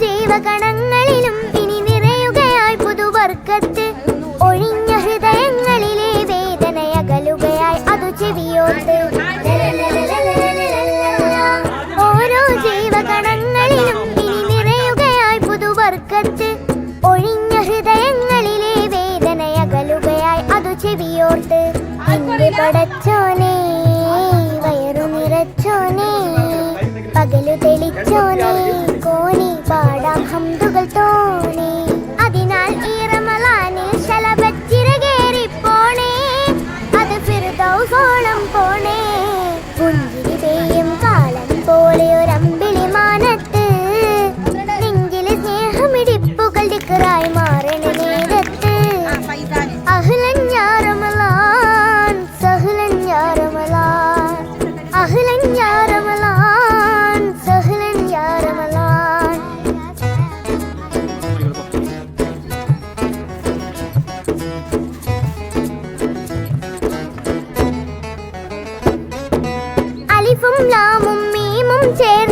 ജീവകണങ്ങളിലും ഇനി നിറയുകയായി പുതുവർക്കത്ത് ഒഴിഞ്ഞ ഹൃദയങ്ങളിലെ വേദനയകലുകയായി അതു ചെവിയോട്ട് ഓരോ ജീവകണങ്ങളിലും ഇനി നിറയുകയായി പുതുവർക്കത്ത് ഒഴിഞ്ഞ ഹൃദയങ്ങളിലെ വേദനയകലുകയായി അതു ചെവിയോട്ട് എന്റെ പടച്ചോനെ ദിക്കറായി മാറണ നേരത്ത്. അഹ്ലൻ യാ റമളാൻ സഹ്ലൻ യാ റമളാൻ അഹ്ലൻ യാ റമളാൻ സഹ്ലൻ യാ ലാമും മീമും ചേർന്ന്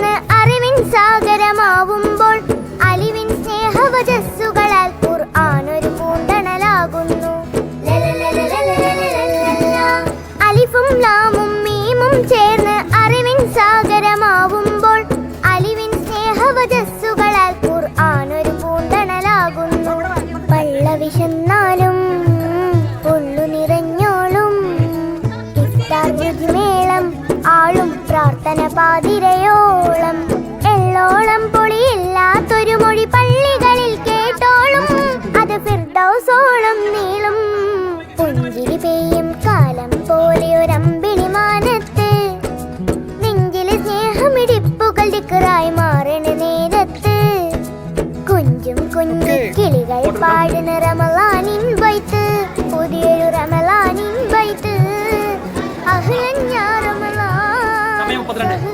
അലിഫും ലാമും മീമും ചേർന്ന് അറിവിൻ സാഗരമാവുമ്പോൾ അലിവിൻ സ്നേഹവചസ്സുകളാൽ ഖുർആൻ ഒരു പൂന്തണലാകുന്നു. പള്ള ഉള്ളു നിറഞ്ഞോളും. മേളം ആളും പ്രാർത്ഥന പാതിരയോളം. എള്ളോളം പൊളിയില്ലാത്തൊരു മൊഴി പള്ളികളിൽ முப்பத்தி ரெண்டு.